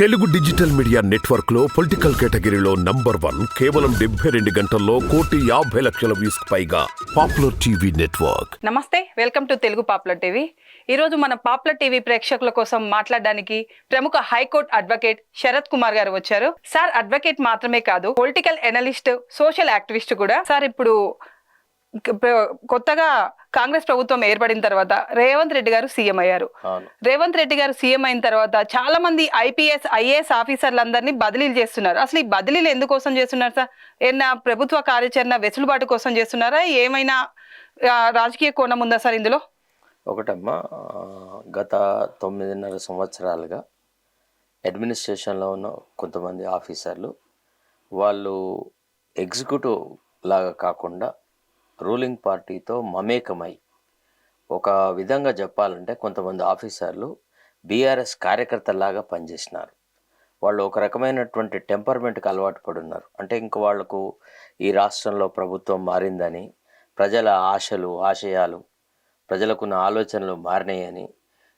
Telugu digital media నెట్వర్క్లో political కేటగిరీలో number one కేవలం డెబ్బై రెండు గంటల్లో కోటి యాభై లక్షల వ్యూస్ పైగా పాపులర్ టీవీ నెట్వర్క్. నమస్తే welcome to Telugu popular TV. ఈరోజు మన పాపులర్ టీవీ ప్రేక్షకుల కోసం మాట్లాడడానికి ప్రముఖ హైకోర్టు అడ్వకేట్ శరత్ కుమార్ గారు వచ్చారు. సార్ అడ్వకేట్ మాత్రమే కాదు పొలిటికల్ ఎనలిస్ట్ సోషల్ యాక్టివిస్ట్ కూడా. సార్ ఇప్పుడు కొత్తగా కాంగ్రెస్ ప్రభుత్వం ఏర్పడిన తర్వాత రేవంత్ రెడ్డి గారు సీఎం అయ్యారు. రేవంత్ రెడ్డి గారు సీఎం అయిన తర్వాత చాలా మంది ఐపీఎస్ ఐఏఎస్ ఆఫీసర్లందరినీ బదిలీలు చేస్తున్నారు. అసలు ఈ బదిలీలు ఎందుకోసం చేస్తున్నారు సార్? ఏమన్నా ప్రభుత్వ కార్యాచరణ వెసులుబాటు కోసం చేస్తున్నారా? ఏమైనా రాజకీయ కోణం ఉందా సార్ ఇందులో? ఒకటమ్మా గత తొమ్మిదిన్నర సంవత్సరాలుగా అడ్మినిస్ట్రేషన్లో ఉన్న కొంతమంది ఆఫీసర్లు వాళ్ళు ఎగ్జిక్యూటివ్ లాగా కాకుండా రూలింగ్ పార్టీతో మమేకమై ఒక విధంగా చెప్పాలంటే కొంతమంది ఆఫీసర్లు బీఆర్ఎస్ కార్యకర్తలాగా పనిచేసినారు. వాళ్ళు ఒక రకమైనటువంటి టెంపర్మెంట్కి అలవాటు పడున్నారు. అంటే ఇంక వాళ్ళకు ఈ రాష్ట్రంలో ప్రభుత్వం మారిందని ప్రజల ఆశలు ఆశయాలు ప్రజలకున్న ఆలోచనలు మారినాయని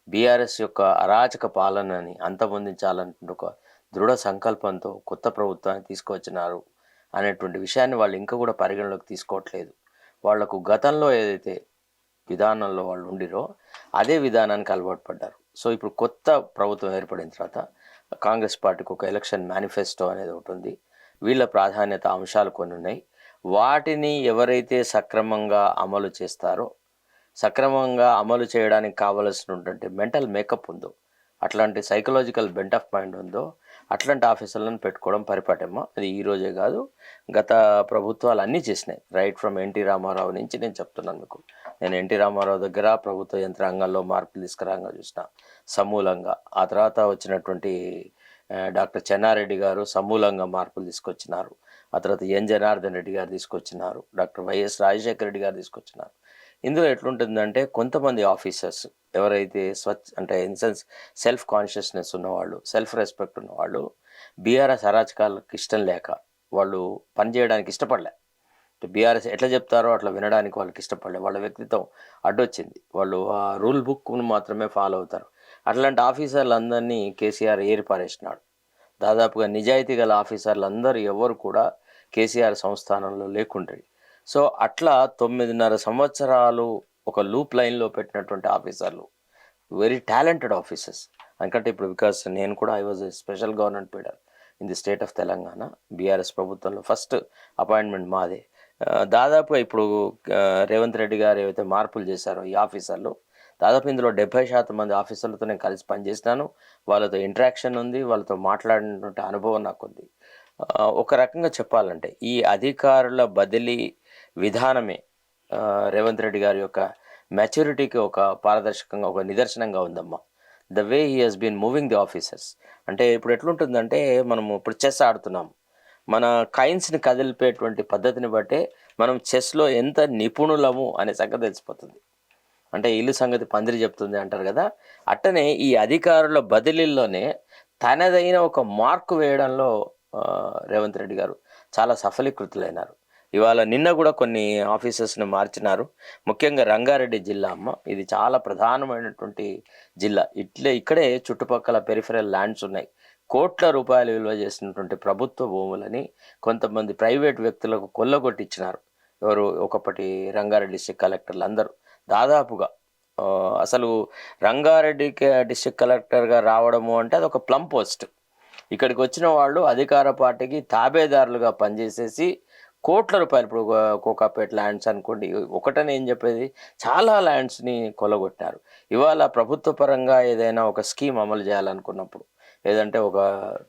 బీఆర్ఎస్ యొక్క అరాచక పాలనని అంతమొందించాలనుకుంటే ఒక దృఢ సంకల్పంతో కొత్త ప్రభుత్వాన్ని తీసుకొచ్చినారు అనేటువంటి విషయాన్ని వాళ్ళు ఇంకా కూడా పరిగణలోకి తీసుకోవట్లేదు. వాళ్ళకు గతంలో ఏదైతే విధానంలో వాళ్ళు ఉండిరో అదే విధానానికి అలవాటు పడ్డారు. సో ఇప్పుడు కొత్త ప్రభుత్వం ఏర్పడిన తర్వాత కాంగ్రెస్ పార్టీకి ఒక ఎలక్షన్ మేనిఫెస్టో అనేది ఒకటి ఉంది వీళ్ళ ప్రాధాన్యత అంశాలు కొన్ని ఉన్నాయి. వాటిని ఎవరైతే సక్రమంగా అమలు చేస్తారో సక్రమంగా అమలు చేయడానికి కావలసినటువంటి మెంటల్ మేకప్ ఉందో అట్లాంటి సైకలాజికల్ బెంట్ ఆఫ్ మైండ్ ఉందో అట్లాంటి ఆఫీసర్లను పెట్టుకోవడం పరిపాటేమో? అది ఈ రోజే కాదు. గత ప్రభుత్వాలు అన్నీ చేసినాయి రైట్ ఫ్రమ్ ఎన్టీ రామారావు నుంచి నేను చెప్తున్నాను మీకు. నేను ఎన్టీ రామారావు దగ్గర ప్రభుత్వ యంత్రాంగంలో మార్పులు తీసుకురాగా చూసిన సమూలంగా. ఆ తర్వాత వచ్చినటువంటి డాక్టర్ చెన్నారెడ్డి గారు సమూలంగా మార్పులు తీసుకొచ్చినారు. ఆ తర్వాత ఎన్ జనార్దన్ రెడ్డి గారు తీసుకొచ్చినారు. డాక్టర్ వైఎస్ రాజశేఖర రెడ్డి గారు తీసుకొచ్చినారు. ఇందులో ఎట్లుంటుందంటే కొంతమంది ఆఫీసర్స్ ఎవరైతే స్వచ్ఛ అంటే ఇన్ సెన్స్ సెల్ఫ్ కాన్షియస్నెస్ ఉన్నవాళ్ళు సెల్ఫ్ రెస్పెక్ట్ ఉన్నవాళ్ళు బీఆర్ఎస్ అరాచకాలకు ఇష్టం లేక వాళ్ళు పనిచేయడానికి ఇష్టపడలే. బీఆర్ఎస్ ఎట్లా చెప్తారో అట్లా వినడానికి వాళ్ళకి ఇష్టపడలే. వాళ్ళ వ్యక్తిత్వం అడ్డొచ్చింది. వాళ్ళు ఆ రూల్ బుక్ను మాత్రమే ఫాలో అవుతారు. అట్లాంటి ఆఫీసర్లు అందరినీ కేసీఆర్ ఏరి పారేసినాడు దాదాపుగా నిజాయితీ గల ఆఫీసర్లు అందరూ ఎవరు కూడా కేసీఆర్ సంస్థానంలో లేకుండ్రి. సో అట్లా తొమ్మిదిన్నర సంవత్సరాలు ఒక లూప్ లైన్లో పెట్టినటువంటి ఆఫీసర్లు. వెరీ టాలెంటెడ్ ఆఫీసర్స్ ఎందుకంటే ఇప్పుడు బికాస్ నేను కూడా I was special government pleader in the state of Telangana BRS ప్రభుత్వంలో. ఫస్ట్ అపాయింట్మెంట్ మాదే. దాదాపు దాదాపుగా ఇప్పుడు రేవంత్ రెడ్డి గారు ఏవైతే మార్పులు చేశారో ఈ ఆఫీసర్లు దాదాపు ఇందులో డెబ్బై శాతం మంది ఆఫీసర్లతో నేను కలిసి పనిచేసినాను. వాళ్ళతో ఇంటరాక్షన్ ఉంది వాళ్ళతో మాట్లాడినటువంటి అనుభవం నాకు ఉంది ఒక రకంగా చెప్పాలంటే ఈ అధికారుల బదిలీ విధానమే రేవంత్ రెడ్డి గారి యొక్క మెచ్యూరిటీకి ఒక పారదర్శకంగా ఒక నిదర్శనంగా ఉందమ్మా. The way he has been moving the officers అంటే ఇప్పుడు ఎట్లుంటుందంటే మనము ఇప్పుడు చెస్ ఆడుతున్నాం మన కాయిన్స్ని కదిలిపేటువంటి పద్ధతిని బట్టే మనం చెస్లో ఎంత నిపుణులము అనే సంగతి తెలిసిపోతుంది. అంటే ఇల్లు సంగతి పందిరి చెప్తుంది అంటారు కదా. అట్టనే ఈ అధికారుల బదిలీల్లోనే తనదైన ఒక మార్కు వేయడంలో రేవంత్ రెడ్డి గారు చాలా సఫలీకృతులైనారు. ఇవాళ నిన్న కూడా కొన్ని ఆఫీసర్స్ని మార్చినారు. ముఖ్యంగా రంగారెడ్డి జిల్లా అమ్మ. ఇది చాలా ప్రధానమైనటువంటి జిల్లా. ఇట్లే ఇక్కడే చుట్టుపక్కల పెరిఫరల్ ల్యాండ్స్ ఉన్నాయి. కోట్ల రూపాయలు విలువ చేసినటువంటి ప్రభుత్వ భూములని కొంతమంది ప్రైవేట్ వ్యక్తులకు కొల్లగొట్టించినారు. ఎవరు? ఒకప్పటి రంగారెడ్డి డిస్ట్రిక్ట్ కలెక్టర్లు అందరూ దాదాపుగా అసలు రంగారెడ్డి డిస్ట్రిక్ట్ కలెక్టర్గా రావడము అంటే అది ఒక ప్లం పోస్ట్. ఇక్కడికి వచ్చిన వాళ్ళు అధికార పార్టీకి తాబేదారులుగా పనిచేసేసి కోట్ల రూపాయలు ఇప్పుడు కోకాపేట్ ల్యాండ్స్ అనుకోండి ఒకటని ఏం చెప్పేది? చాలా ల్యాండ్స్ని కొలగొట్టారు. ఇవాళ ప్రభుత్వ పరంగా ఏదైనా ఒక స్కీమ్ అమలు చేయాలనుకున్నప్పుడు ఏదంటే ఒక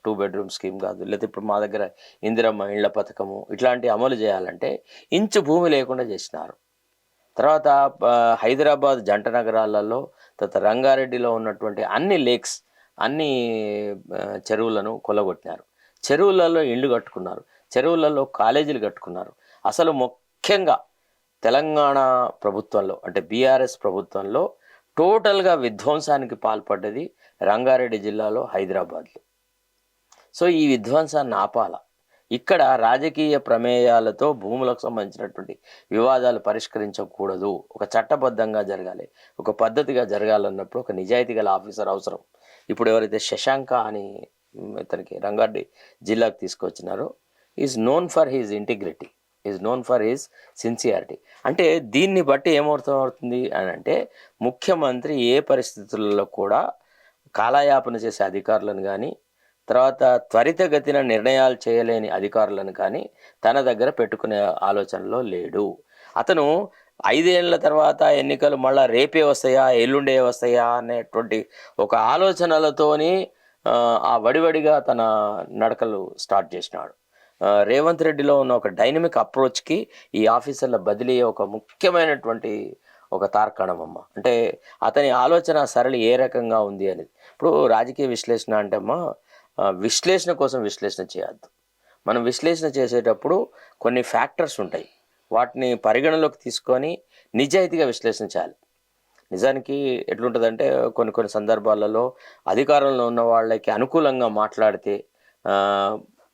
టూ బెడ్రూమ్ స్కీమ్ కాదు లేకపోతే ఇప్పుడు మా దగ్గర ఇందిరమ్మ ఇళ్ళ పథకము ఇట్లాంటి అమలు చేయాలంటే ఇంచు భూమి లేకుండా చేసినారు. తర్వాత హైదరాబాద్ జంట నగరాలలో తర్వాత రంగారెడ్డిలో ఉన్నటువంటి అన్ని లేక్స్ అన్ని చెరువులను కొలగొట్టినారు. చెరువులలో ఇండ్లు కట్టుకున్నారు. చెరువులలో కాలేజీలు కట్టుకున్నారు. అసలు ముఖ్యంగా తెలంగాణ ప్రభుత్వంలో అంటే బీఆర్ఎస్ ప్రభుత్వంలో టోటల్గా విధ్వంసానికి పాల్పడ్డది రంగారెడ్డి జిల్లాలో హైదరాబాద్లో. సో ఈ విధ్వంసాన్ని ఆపాల? ఇక్కడ రాజకీయ ప్రమేయాలతో భూములకు సంబంధించినటువంటి వివాదాలు పరిష్కరించకూడదు. ఒక చట్టబద్ధంగా జరగాలి. ఒక పద్ధతిగా జరగాలన్నప్పుడు ఒక నిజాయితీ గల ఆఫీసర్ అవసరం. ఇప్పుడు ఎవరైతే శశాంక అని ఇతనికి రంగారెడ్డి జిల్లాకు తీసుకొచ్చినారో is known for his integrity is known for his sincerity అంటే దీన్ని బట్టి ఏమర్థం అవుతుంది అని అంటే ముఖ్యమంత్రి ఏ పరిస్థితుల్లో కూడా కాలయాపన చేసే అధికారులను కానీ తర్వాత త్వరితగతిన నిర్ణయాలు చేయలేని అధికారులను కానీ తన దగ్గర పెట్టుకునే ఆలోచనలో లేడు. అతను ఐదేళ్ళ తర్వాత ఎన్నికలు మళ్ళీ రేపే వస్తాయా ఎల్లుండే వస్తాయా అనేటువంటి ఒక ఆలోచనలతోని ఆ, వడివడిగా తన నడకలు స్టార్ట్ చేసినాడు. రేవంత్ రెడ్డిలో ఉన్న ఒక డైనమిక్ అప్రోచ్కి ఈ ఆఫీసర్ల బదిలీ ఒక ముఖ్యమైనటువంటి ఒక తార్కాణం అమ్మ. అంటే అతని ఆలోచన సరళి ఏ రకంగా ఉంది అనేది. ఇప్పుడు రాజకీయ విశ్లేషణ అంటే అమ్మా విశ్లేషణ కోసం విశ్లేషణ చేయొద్దు. మనం విశ్లేషణ చేసేటప్పుడు కొన్ని ఫ్యాక్టర్స్ ఉంటాయి. వాటిని పరిగణలోకి తీసుకొని నిజాయితీగా విశ్లేషణ చేయాలి. నిజానికి ఎట్లుంటుందంటే కొన్ని కొన్ని సందర్భాలలో అధికారంలో ఉన్న వాళ్ళకి అనుకూలంగా మాట్లాడితే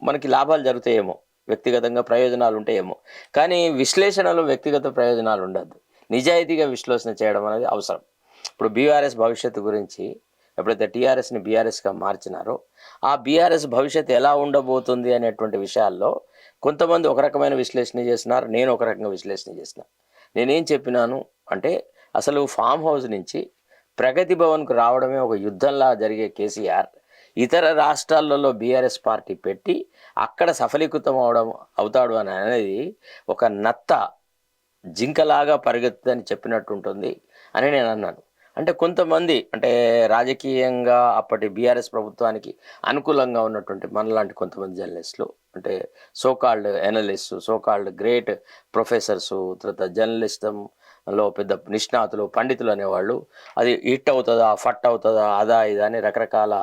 మనకి లాభాలు జరుగుతాయేమో వ్యక్తిగతంగా ప్రయోజనాలు ఉంటాయేమో. కానీ విశ్లేషణలో వ్యక్తిగత ప్రయోజనాలు ఉండద్దు. నిజాయితీగా విశ్లేషణ చేయడం అనేది అవసరం. ఇప్పుడు బీఆర్ఎస్ భవిష్యత్తు గురించి ఎప్పుడైతే టీఆర్ఎస్ని బీఆర్ఎస్గా మార్చినారో ఆ బీఆర్ఎస్ భవిష్యత్తు ఎలా ఉండబోతుంది అనేటువంటి విషయాల్లో కొంతమంది ఒక రకమైన విశ్లేషణ చేసినారు నేను ఒక రకంగా విశ్లేషణ చేసిన నేనేం చెప్పినాను అంటే అసలు ఫామ్ హౌస్ నుంచి ప్రగతి భవన్కు రావడమే ఒక యుద్ధంలా జరిగే కేసీఆర్ ఇతర రాష్ట్రాలలో బీఆర్ఎస్ పార్టీ పెట్టి అక్కడ సఫలీకృతం అవడం అవుతాడు అని అనేది ఒక నత్త జింకలాగా పరిగెత్తుదని చెప్పినట్టు ఉంటుంది అని నేను అన్నాను. అంటే కొంతమంది అంటే రాజకీయంగా అప్పటి బీఆర్ఎస్ ప్రభుత్వానికి అనుకూలంగా ఉన్నటువంటి మనలాంటి కొంతమంది జర్నలిస్టులు అంటే so called analyst so called great professors తర్వాత జర్నలిస్టం లో పెద్ద నిష్ణాతులు పండితులు అనేవాళ్ళు. అది హిట్ అవుతుందా ఫట్ అవుతుందా అదా ఇదా అని రకరకాల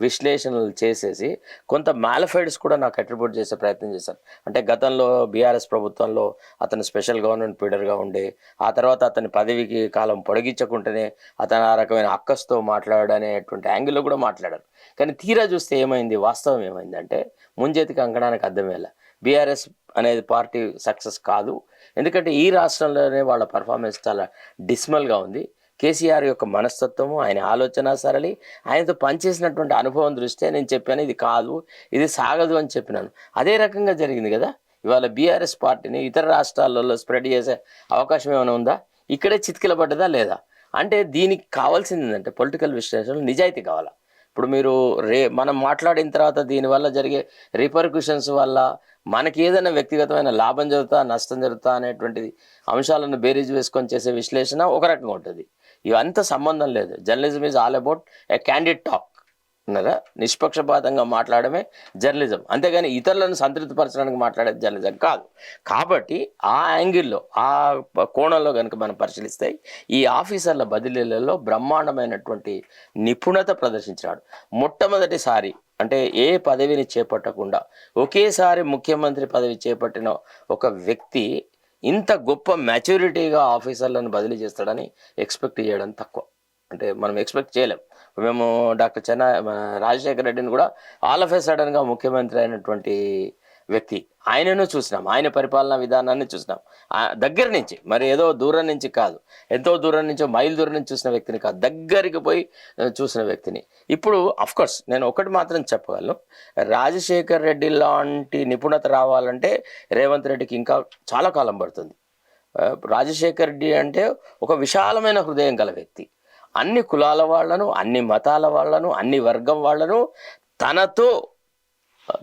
విశ్లేషణలు చేసేసి కొంత మ్యాలిఫైడ్స్ కూడా నాకు అట్రిబ్యూట్ చేసే ప్రయత్నం చేశారు అంటే గతంలో బీఆర్ఎస్ ప్రభుత్వంలో అతను స్పెషల్ గవర్నమెంట్ పీడర్గా ఉండే ఆ తర్వాత అతని పదవికి కాలం పొడిగించకుంటేనే అతను ఆ రకమైన అక్కస్తో మాట్లాడనేటువంటి యాంగిల్లో కూడా మాట్లాడారు. కానీ తీరా చూస్తే ఏమైంది? వాస్తవం ఏమైంది అంటే ముంజేతికి అంకడానికి అర్థమేలా బీఆర్ఎస్ అనేది పార్టీ సక్సెస్ కాదు. ఎందుకంటే ఈ రాష్ట్రంలోనే వాళ్ళ పర్ఫార్మెన్స్ చాలా డిస్మల్గా ఉంది. కేసీఆర్ యొక్క మనస్తత్వము ఆయన ఆలోచన సరళి ఆయనతో పనిచేసినటువంటి అనుభవం దృష్ట్యా నేను చెప్పాను ఇది కాదు ఇది సాగదు అని చెప్పినాను. అదే రకంగా జరిగింది కదా? ఇవాళ బీఆర్ఎస్ పార్టీని ఇతర రాష్ట్రాలలో స్ప్రెడ్ చేసే అవకాశం ఏమైనా ఉందా? ఇక్కడే చితికిలబడ్డదా లేదా? అంటే దీనికి కావాల్సింది ఏంటంటే పొలిటికల్ విశ్లేషణ నిజాయితీ కావాలా? ఇప్పుడు మీరు రే మనం మాట్లాడిన తర్వాత దీనివల్ల జరిగే రిపర్క్యూషన్స్ వల్ల మనకి ఏదైనా వ్యక్తిగతమైన లాభం జరుగుతా నష్టం జరుగుతా అనేటువంటిది అంశాలను బేరీజ్ వేసుకొని చేసే విశ్లేషణ ఒక రకంగా ఉంటుంది. ఇవంతా సంబంధం లేదు. Journalism is all about a candid talk ఉన్నారా నిష్పక్షపాతంగా మాట్లాడమే జర్నలిజం. అంతేగాని ఇతరులను సంతృప్తిపరచడానికి మాట్లాడేది జర్నలిజం కాదు. కాబట్టి ఆ యాంగిల్లో ఆ కోణంలో కనుక మనం పరిశీలిస్తే ఈ ఆఫీసర్ల బదిలీలలో బ్రహ్మాండమైనటువంటి నిపుణత ప్రదర్శించినాడు. మొట్టమొదటిసారి అంటే ఏ పదవిని చేపట్టకుండా ఒకేసారి ముఖ్యమంత్రి పదవి చేపట్టిన ఒక వ్యక్తి ఇంత గొప్ప మెచ్యూరిటీగా ఆఫీసర్లను బదిలీ చేస్తాడని ఎక్స్పెక్ట్ చేయడం తక్కువ. అంటే మనం ఎక్స్పెక్ట్ చేయలేం. మేము డాక్టర్ చెన్నా మన రాజశేఖర రెడ్డిని కూడా ఆల్ ఆఫ్ ఏ సడన్గా ముఖ్యమంత్రి అయినటువంటి వ్యక్తి. ఆయనను చూసినాం. ఆయన పరిపాలనా విధానాన్ని చూసినాం. ఆ దగ్గర నుంచి మరి ఏదో దూరం నుంచి కాదు. ఎంతో దూరం నుంచో మైల్ దూరం నుంచి చూసిన వ్యక్తిని కాదు. దగ్గరికి పోయి చూసిన వ్యక్తిని. ఇప్పుడు కోర్స్ నేను ఒకటి మాత్రం చెప్పగలను. రాజశేఖర్ రెడ్డి లాంటి నిపుణత రావాలంటే రేవంత్ రెడ్డికి ఇంకా చాలా కాలం పడుతుంది. రాజశేఖర్ రెడ్డి అంటే ఒక విశాలమైన హృదయం గల వ్యక్తి. అన్ని కులాల వాళ్ళను అన్ని మతాల వాళ్ళను అన్ని వర్గం వాళ్ళను తనతో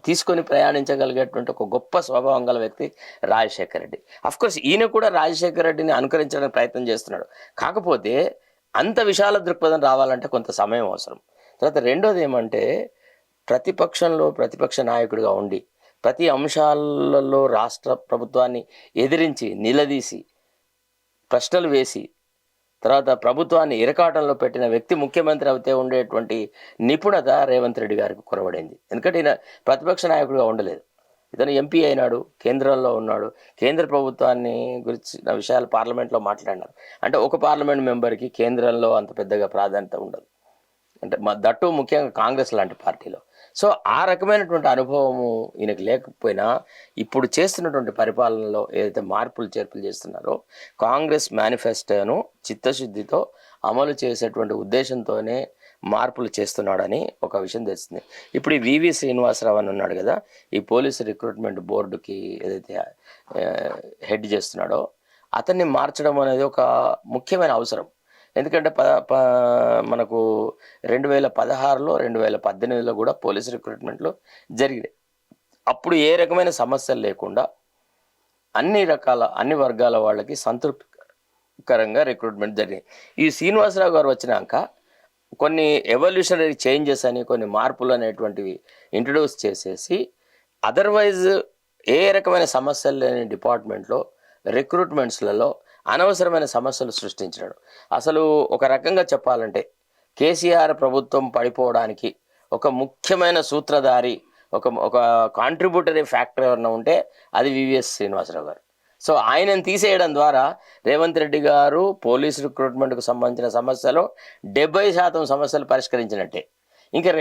తీసుకొని ప్రయాణించగలిగేటువంటి ఒక గొప్ప స్వభావం గల వ్యక్తి రాజశేఖర రెడ్డి. కోర్స్ ఈయన కూడా రాజశేఖర రెడ్డిని అనుకరించడానికి ప్రయత్నం చేస్తున్నాడు. కాకపోతే అంత విశాల దృక్పథం రావాలంటే కొంత సమయం అవసరం. తర్వాత రెండోది ఏమంటే ప్రతిపక్షంలో ప్రతిపక్ష నాయకుడిగా ఉండి ప్రతి అంశాలలో రాష్ట్ర ప్రభుత్వాన్ని ఎదిరించి నిలదీసి ప్రశ్నలు వేసి తర్వాత ప్రభుత్వాన్ని ఇరకాటంలో పెట్టిన వ్యక్తి ముఖ్యమంత్రి అవుతే ఉండేటువంటి నిపుణత రేవంత్ రెడ్డి గారికి కొరవడింది. ఎందుకంటే ఈయన ప్రతిపక్ష నాయకుడిగా ఉండలేదు. ఇతను ఎంపీ అయినాడు కేంద్రంలో ఉన్నాడు కేంద్ర ప్రభుత్వాన్ని గురించిన విషయాలు పార్లమెంట్లో మాట్లాడినారు. అంటే ఒక పార్లమెంట్ మెంబర్కి కేంద్రంలో అంత పెద్దగా ప్రాధాన్యత ఉండదు. అంటే మా దట్టు ముఖ్యంగా కాంగ్రెస్ లాంటి పార్టీలో. సో ఆ రకమైనటువంటి అనుభవము ఈయనకు లేకపోయినా ఇప్పుడు చేస్తున్నటువంటి పరిపాలనలో ఏదైతే మార్పులు చేర్పులు చేస్తున్నారో కాంగ్రెస్ మేనిఫెస్టోను చిత్తశుద్ధితో అమలు చేసేటువంటి ఉద్దేశంతోనే మార్పులు చేస్తున్నాడని ఒక విషయం తెలిసింది. ఇప్పుడు ఈ వివి శ్రీనివాసరావు అని ఉన్నాడు కదా ఈ పోలీస్ రిక్రూట్మెంట్ బోర్డుకి ఏదైతే హెడ్ చేస్తున్నాడో అతన్ని మార్చడం అనేది ఒక ముఖ్యమైన అవసరం. ఎందుకంటే ప ప మనకు రెండు వేల పదహారులో రెండు వేల పద్దెనిమిదిలో కూడా పోలీస్ రిక్రూట్మెంట్లో జరిగినాయి. అప్పుడు ఏ రకమైన సమస్యలు లేకుండా అన్ని రకాల అన్ని వర్గాల వాళ్ళకి సంతృప్తికరంగా రిక్రూట్మెంట్ జరిగింది. ఈ శ్రీనివాసరావు గారు వచ్చినాక కొన్ని ఎవల్యూషనరీ చేంజెస్ అని కొన్ని మార్పులు అనేటువంటివి ఇంట్రడ్యూస్ చేసేసి అదర్వైజ్ ఏ రకమైన సమస్యలు లేని డిపార్ట్మెంట్లో రిక్రూట్మెంట్స్లలో అనవసరమైన సమస్యలు సృష్టించినాడు. అసలు ఒక రకంగా చెప్పాలంటే కేసీఆర్ ప్రభుత్వం పడిపోవడానికి ఒక ముఖ్యమైన సూత్రధారి ఒక ఒక కాంట్రిబ్యూటరీ ఫ్యాక్టర్ ఎవరైనా ఉంటే అది వివిఎస్ శ్రీనివాసరావు గారు. సో ఆయనను తీసేయడం ద్వారా రేవంత్ రెడ్డి గారు పోలీస్ రిక్రూట్మెంట్కు సంబంధించిన సమస్యలు డెబ్బై శాతం సమస్యలు పరిష్కరించినట్టే. ఇంకా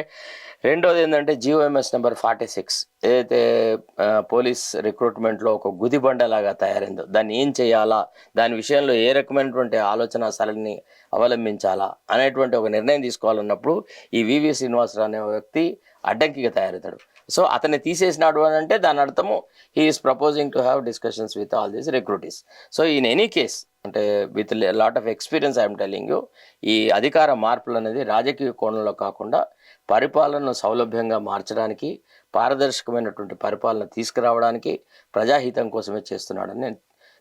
రెండోది ఏంటంటే GO MS number forty six. ఏదైతే పోలీస్ రిక్రూట్మెంట్లో ఒక గుదిబండలాగా తయారైందో దాన్ని ఏం చేయాలా దాని విషయంలో ఏ రకమైనటువంటి ఆలోచన సరళిని అవలంబించాలా అనేటువంటి ఒక నిర్ణయం తీసుకోవాలన్నప్పుడు ఈ వివి శ్రీనివాసరావు అనే వ్యక్తి అడ్డంకిగా తయారవుతాడు. సో అతన్ని తీసేసినాడు అని అంటే దాని అర్థము he is proposing to have discussions with all these recruitees so in any case అంటే with lot of experience I'm telling you ఈ అధికార మార్పులు అనేది రాజకీయ కోణంలో కాకుండా పరిపాలనను సౌలభ్యంగా మార్చడానికి పారదర్శకమైనటువంటి పరిపాలన తీసుకురావడానికి ప్రజాహితం కోసమే చేస్తున్నాడని నేను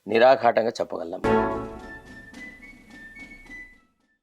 నిరాఘాటంగా చెప్పగలను.